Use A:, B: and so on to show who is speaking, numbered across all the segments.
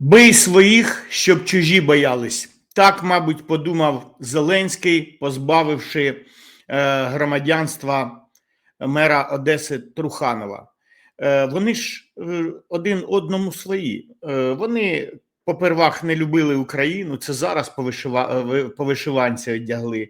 A: Бий своїх, щоб чужі боялись. Так, мабуть, подумав Зеленський, позбавивши е, громадянства мера Одеси Труханова. Е, вони ж е, один одному свої. Вони попервах не любили Україну. Це зараз по, вишива, е, по вишиванці одягли.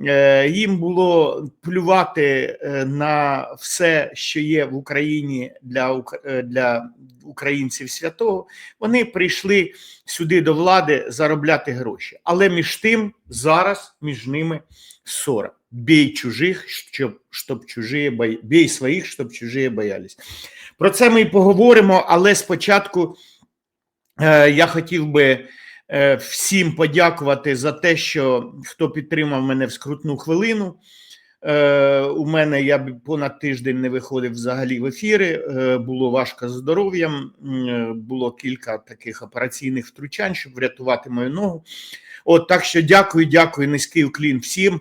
A: Е, їм було плювати е, на все, що є в Україні для, е, для українців святого. Вони прийшли сюди до влади заробляти гроші. Але між тим зараз між ними ссора. Бій чужих, щоб, щоб чужі бої... бій своїх, щоб чужі боялись. Про це ми і поговоримо, але спочатку е, я хотів би всім подякувати за те, що хто підтримав мене в скрутну хвилину. Е, у мене я понад тиждень не виходив взагалі в ефіри. Е, було важко з здоров'ям. е, Було кілька таких операційних втручань, щоб врятувати мою ногу. От так що дякую, дякую, низький уклін всім.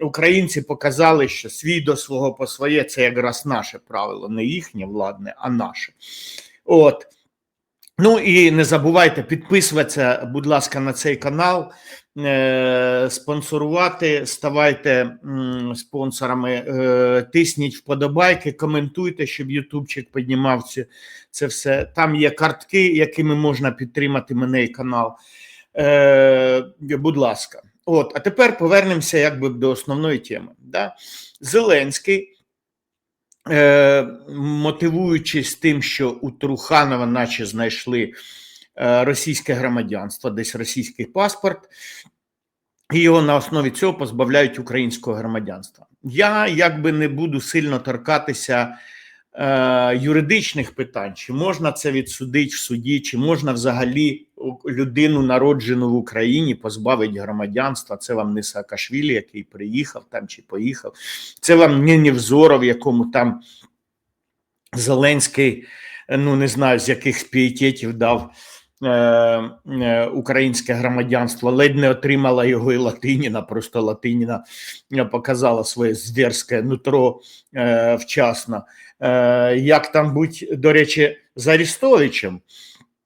A: Українці показали, що свій до свого по своє це якраз наше правило, не їхнє владне, а наше. От. Ну і не забувайте підписуватися, будь ласка, на цей канал, е, спонсорувати, ставайте спонсорами, е, тисніть вподобайки, коментуйте, щоб Ютубчик піднімав це, це все. Там є картки, якими можна підтримати мене і канал. Е, будь ласка. От, а тепер повернемося якби до основної теми. Да? Зеленський мотивуючись тим, що у Труханова, наче знайшли е, російське громадянство, десь російський паспорт, і його на основі цього позбавляють українського громадянства. Я якби не буду сильно торкатися е, юридичних питань, чи можна це відсудити в суді, чи можна взагалі людину, народжену в Україні, позбавити громадянства. Це вам не Саакашвілі, який приїхав там чи поїхав. Це вам не Невзоров, якому там Зеленський, е, ну не знаю, з яких пієтетів дав українське громадянство, ледь не отримала його і Латиніна, просто Латиніна е, показала своє зверське нутро е, вчасно. Е, як там будь, до речі, з Арістовичем?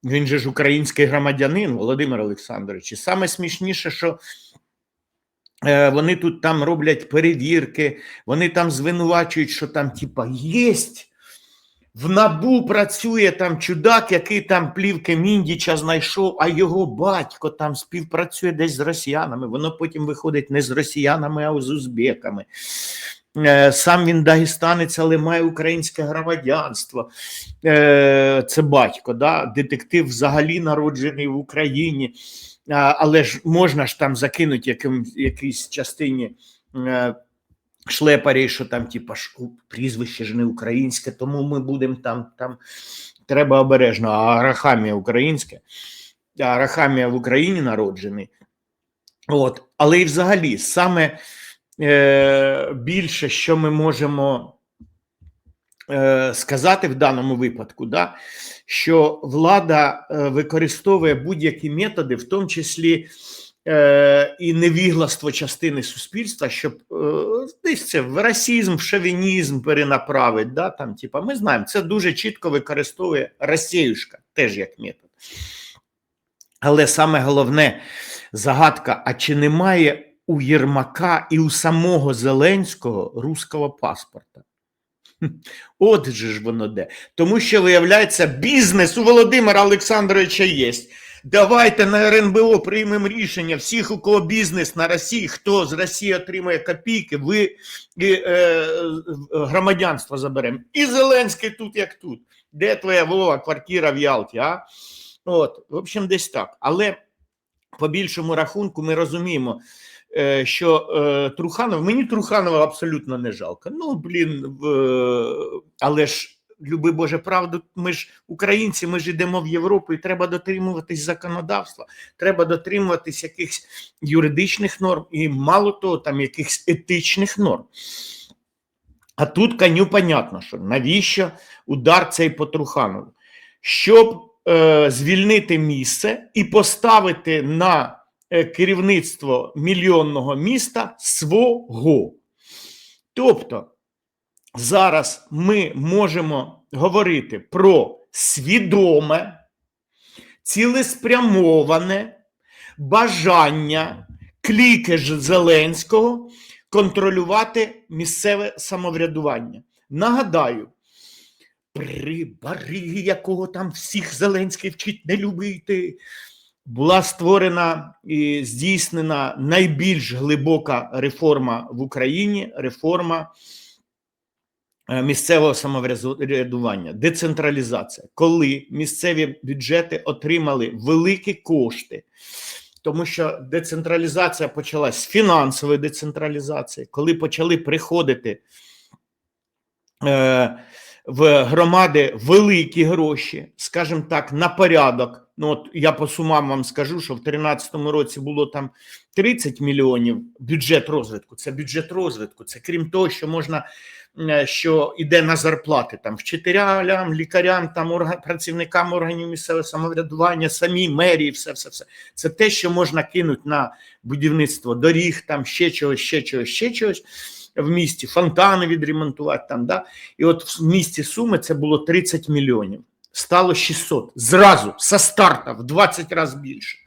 A: Він же ж український громадянин, Володимир Олександрович. І саме смішніше, що е, вони тут там роблять перевірки, вони там звинувачують, що там, типа, єсть. В набу працює там чудак, який там плівки Міндіча знайшов, а його батько там співпрацює десь з росіянами. Воно потім виходить не з росіянами, а з узбеками. Е, Сам він дагестанець, але має українське громадянство. Е, Це батько, да? детектив взагалі народжений в Україні. Але ж можна ж там закинути яким, якійсь частині е, шлепарі, що там, типа, прізвище ж не українське, тому ми будемо там, там треба обережно. А Арахамія українське, а Арахамія в Україні народжений. От, але і взагалі, саме е, більше, що ми можемо е, сказати в даному випадку, да, що влада е, використовує будь-які методи, в тому числі і невігластво частини суспільства, щоб е, десь це в расізм, в шовінізм перенаправити. Да, там, типа, ми знаємо, це дуже чітко використовує Росіюшка, теж як метод. Але саме головне загадка: а чи немає у Єрмака і у самого Зеленського руського паспорта? Хм, От же ж воно де. Тому що, виявляється, бізнес у Володимира Олександровича є. Давайте на РНБО приймемо рішення. Всіх, у кого бізнес на Росії, хто з Росії отримує копійки, ви і, е, громадянство заберемо. І Зеленський тут, як тут. Де твоя Вова, квартира в Ялті? а? От, в общем, десь так. Але по більшому рахунку ми розуміємо, е, що е, Труханов, мені Труханова абсолютно не жалко. Ну, блін, в, але ж. Люби Боже правду, ми ж українці, ми ж йдемо в Європу, і треба дотримуватись законодавства, треба дотримуватись якихось юридичних норм, і мало того, там якихось етичних норм. А тут коню понятно, що навіщо удар цей по Труханову? Щоб е, звільнити місце і поставити на е, керівництво мільйонного міста свого. Тобто зараз ми можемо говорити про свідоме цілеспрямоване бажання кліки ж Зеленського контролювати місцеве самоврядування. Нагадаю, при бари, якого там всіх Зеленський вчить не любити, була створена і здійснена найбільш глибока реформа в Україні реформа місцевого самоврядування, децентралізація, коли місцеві бюджети отримали великі кошти. Тому що децентралізація почалась з фінансової децентралізації, коли почали приходити е, в громади великі гроші, скажімо так, на порядок. Ну, от я по сумам вам скажу, що в 2013 році було там 30 мільйонів бюджет розвитку. Це бюджет розвитку. Це крім того, що можна, е, що йде на зарплати там вчителям, лікарям, там орга, працівникам органів місцевого самоврядування, самі мерії, все, все, все. Це те, що можна кинути на будівництво доріг, там ще чогось, ще чогось, ще чогось. В місті фонтани відремонтувати там, да і от в місті Суми це було 30 мільйонів стало 600. Зразу, со старта, в 20 разів більше.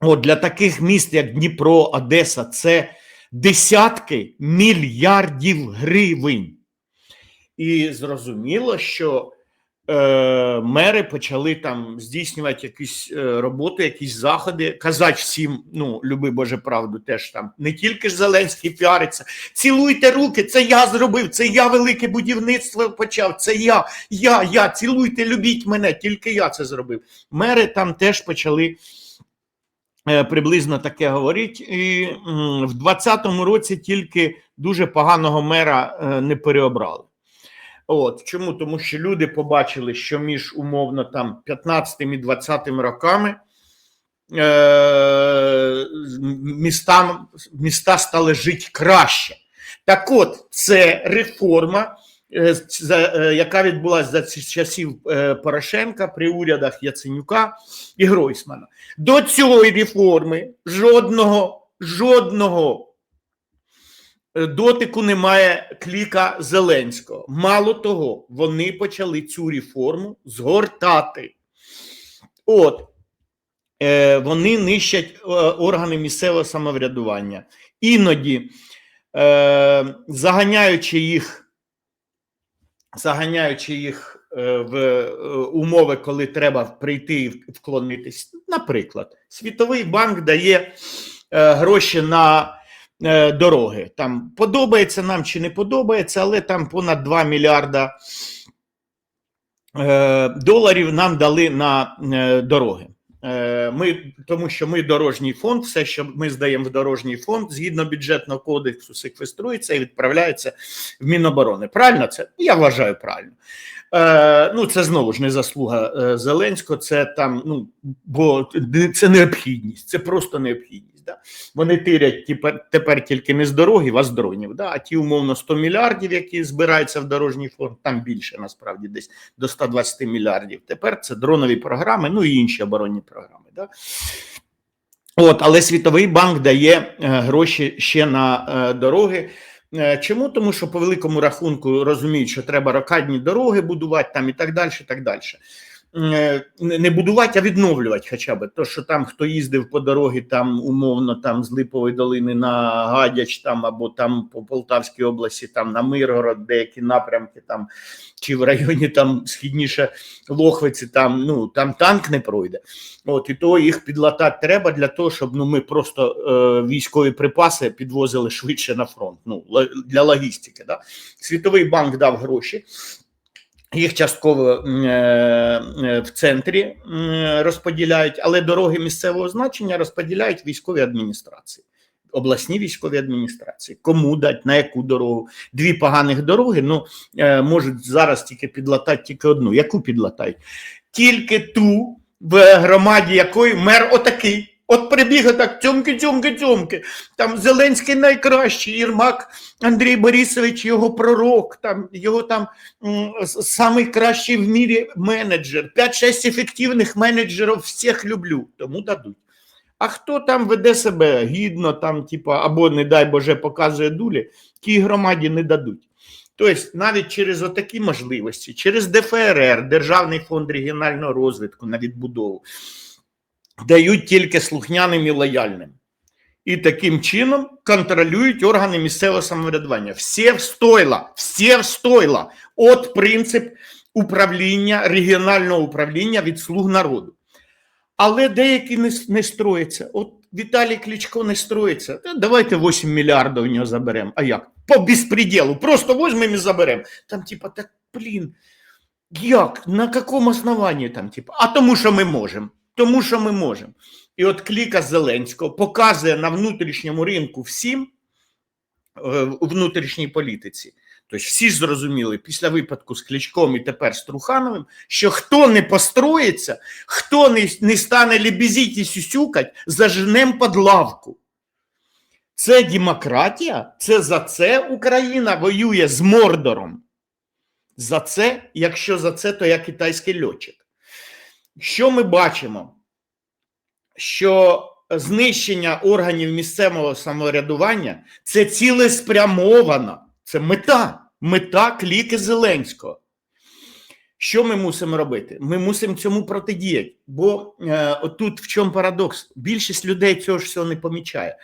A: От Для таких міст, як Дніпро, Одеса, це десятки мільярдів гривень. І зрозуміло, що е, мери почали там здійснювати якісь е, роботи, якісь заходи, казати всім, ну, люби Боже правду, теж там не тільки ж Зеленський піариться, цілуйте руки, це я зробив, це я велике будівництво почав, це я, я, я, цілуйте, любіть мене, тільки я це зробив. Мери там теж почали. е, Приблизно таке говорить, і в 2020 році тільки дуже поганого мера не переобрали. От чому? Тому що люди побачили, що між умовно там 15 і 20 роками е, містам, міста стали жити краще. Так от, це реформа, е, е, яка відбулася за часів е, Порошенка при урядах Яценюка і Гройсмана. До цієї реформи жодного, жодного дотику немає кліка Зеленського. Мало того, вони почали цю реформу згортати. От е, вони нищать е, органи місцевого самоврядування, іноді е, заганяючи їх, заганяючи їх е, в е, умови, коли треба прийти і вклонитись. Наприклад, Світовий банк дає е, гроші на е, дороги. Там подобається нам чи не подобається, але там понад 2 мільярда е, доларів нам дали на е, дороги. Е, Ми, тому що ми дорожній фонд, все, що ми здаємо в дорожній фонд, згідно бюджетного кодексу, секвеструється і відправляється в Міноборони. Правильно це? Я вважаю правильно. Е, ну, це знову ж не заслуга е, Зеленського, це там, ну, бо це необхідність, це просто необхідність. Да? Вони тирять тепер, тепер тільки не з дороги, а з дронів. Да? А ті умовно 100 мільярдів, які збираються в дорожній фонд, там більше насправді десь до 120 мільярдів. Тепер це дронові програми, ну і інші оборонні програми. Да? От, але Світовий банк дає е, гроші ще на е, дороги. Е, Чому? Тому що по великому рахунку розуміють, що треба рокадні дороги будувати там і так далі. і так далі. Е, Не будувати, а відновлювати хоча б. То, що там хто їздив по дорогі, там умовно там з Липової долини на Гадяч, там або там по Полтавській області, там на Миргород, деякі напрямки, там чи в районі там східніше Лохвиці, там ну там танк не пройде. От і то їх підлатати треба для того, щоб ну ми просто е, військові припаси підвозили швидше на фронт. Ну для логістики. Да? Світовий банк дав гроші. Їх частково е, е, в центрі розподіляють, але дороги місцевого значення розподіляють військові адміністрації, обласні військові адміністрації. Кому дать, на яку дорогу? Дві поганих дороги ну, е, можуть зараз тільки підлатати тільки одну. Яку підлатають? Тільки ту, в громаді якої мер отакий. От прибіг так, цьомки, цьомки, цьомки. Там Зеленський найкращий, Єрмак Андрій Борисович, його пророк, там його там м, с- самий кращий в мірі менеджер. 5-6 ефективних менеджерів всіх люблю, тому дадуть. А хто там веде себе гідно, там, типа, або, не дай Боже, показує дулі, тій громаді не дадуть. Тобто, навіть через отакі можливості, через ДФРР, Державний фонд регіонального розвитку на відбудову, дають тільки слухняним і лояльним. І таким чином контролюють органи місцевого самоврядування. Всі встойла, всі встойла. От принцип управління, регіонального управління від слуг народу. Але деякі не, не строяться. От Віталій Кличко не строїться. Давайте 8 мільярдів у нього заберемо. А як? По безпреділу. Просто візьмемо і заберемо. Там, типа, так, блін, як? На якому основанні там, типа? А тому, що ми можемо. Тому що ми можемо. І от кліка Зеленського показує на внутрішньому ринку всім е, у внутрішній політиці. Тобто всі ж зрозуміли після випадку з Кличком і тепер з Трухановим, що хто не построїться, хто не, не стане лебезіть і сюсюкать, заженем під лавку. Це демократія, це за це Україна воює з Мордором. За це, якщо за це, то я китайський льотчик. Що ми бачимо? Що знищення органів місцевого самоврядування це цілеспрямована, це мета, мета кліки Зеленського. Що ми мусимо робити? Ми мусимо цьому протидіяти. Бо е, отут в чому парадокс? Більшість людей цього ж всього не помічає.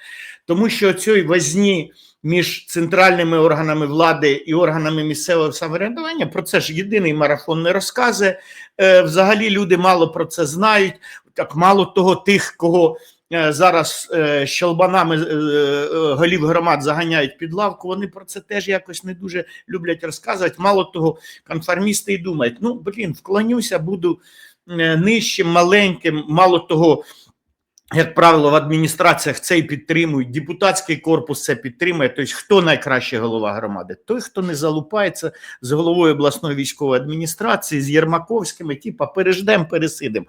A: Тому що цієї возні між центральними органами влади і органами місцевого самоврядування про це ж єдиний марафон не розказує. Е, взагалі люди мало про це знають. Так мало того, тих, кого зараз е, щелбанами е, е, голів громад заганяють під лавку, вони про це теж якось не дуже люблять розказувати. Мало того, конформісти і думають: ну блін, вклонюся, буду е, нижчим, маленьким, мало того. Як правило, в адміністраціях це і підтримують, депутатський корпус це підтримує. Тобто, хто найкращий голова громади? Той, хто не залупається з головою обласної військової адміністрації, з Єрмаковськими, типа переждем, пересидим.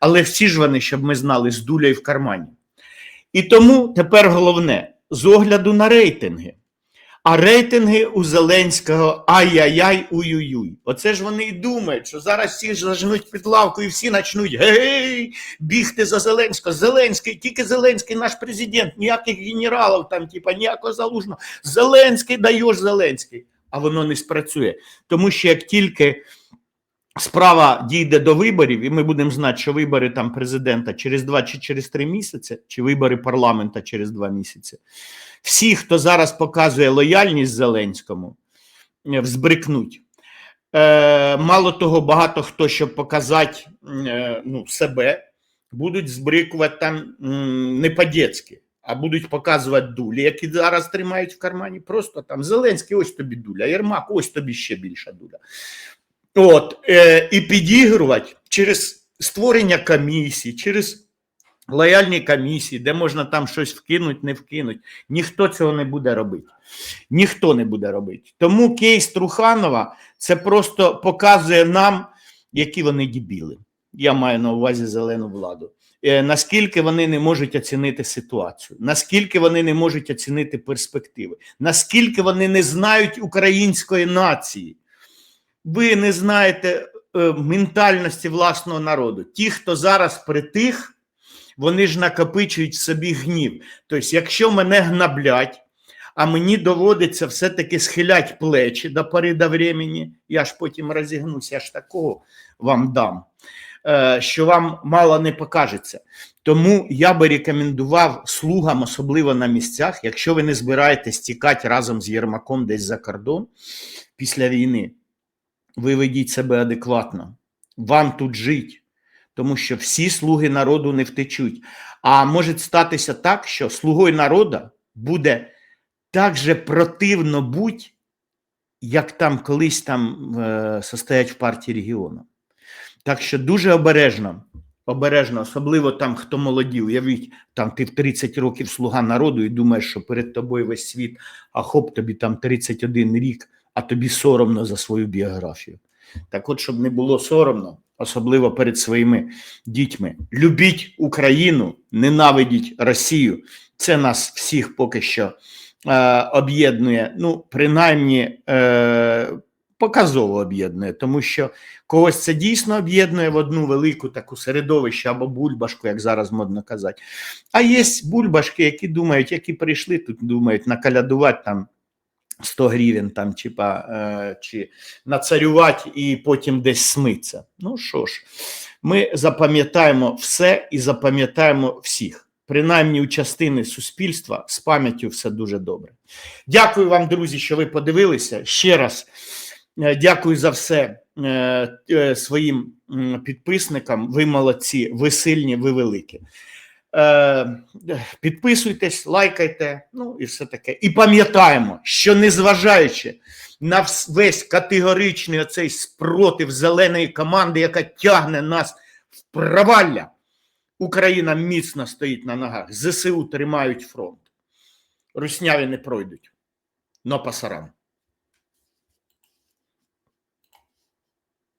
A: Але всі ж вони, щоб ми знали, з дулею в кармані. І тому тепер головне з огляду на рейтинги. А рейтинги у Зеленського ай-яй-яй, уй-юй-юй. Оце ж вони і думають, що зараз всі ж зажнуть під лавку і всі почнуть гей, бігти за Зеленського. Зеленський, тільки Зеленський наш президент, ніяких генералів, там, типа, ніякого залужного. Зеленський даєш Зеленський. А воно не спрацює. Тому що як тільки справа дійде до виборів, і ми будемо знати, що вибори там президента через два чи через три місяці, чи вибори парламента через два місяці. Всі, хто зараз показує лояльність Зеленському, е, взбрикнуть. Е, мало того, багато хто, щоб показати е, ну, себе, будуть збрикувати там не по-дєцьки, а будуть показувати дулі, які зараз тримають в кармані. Просто там Зеленський, ось тобі дуля, Єрмак, ось тобі ще більша дуля. От, е, і підігрувати через створення комісій, через лояльні комісії, де можна там щось вкинуть, не вкинуть. Ніхто цього не буде робити. Ніхто не буде робити. Тому кейс Труханова це просто показує нам, які вони дебіли. Я маю на увазі зелену владу. Е, Наскільки вони не можуть оцінити ситуацію, наскільки вони не можуть оцінити перспективи, наскільки вони не знають української нації, ви не знаєте е, ментальності власного народу. Ті, хто зараз притих, вони ж накопичують собі гнів. Тобто, якщо мене гнаблять, а мені доводиться все-таки схилять плечі до пори до времени, я ж потім розігнуся, я ж такого вам дам, е, що вам мало не покажеться. Тому я би рекомендував слугам, особливо на місцях, якщо ви не збираєтесь тікати разом з Єрмаком десь за кордон після війни, ви ведіть себе адекватно. Вам тут жить тому що всі слуги народу не втечуть. А може статися так, що слугою народу буде так же противно будь, як там колись там е, состоять в партії регіону. Так що дуже обережно, обережно, особливо там, хто молоді, уявіть, там ти в 30 років слуга народу і думаєш, що перед тобою весь світ, а хоп, тобі там 31 рік, а тобі соромно за свою біографію. Так от, щоб не було соромно, особливо перед своїми дітьми. Любіть Україну, ненавидіть Росію. Це нас всіх поки що е, об'єднує. Ну, принаймні е, показово об'єднує, тому що когось це дійсно об'єднує в одну велику таку середовище або бульбашку, як зараз модно казати. А є бульбашки, які думають, які прийшли тут, думають накалядувати там 100 гривень там, типа, е, чи нацарювати і потім десь смиться. Ну що ж, ми запам'ятаємо все і запам'ятаємо всіх. Принаймні у частини суспільства з пам'яттю все дуже добре. Дякую вам, друзі, що ви подивилися. Ще раз е, дякую за все е, е, своїм підписникам. Ви молодці, ви сильні, ви великі. Е, Підписуйтесь, лайкайте, ну і все таке. І пам'ятаємо, що незважаючи на весь категоричний оцей спротив зеленої команди, яка тягне нас в провалля, Україна міцно стоїть на ногах. ЗСУ тримають фронт. Русняві не пройдуть. Но пасарам.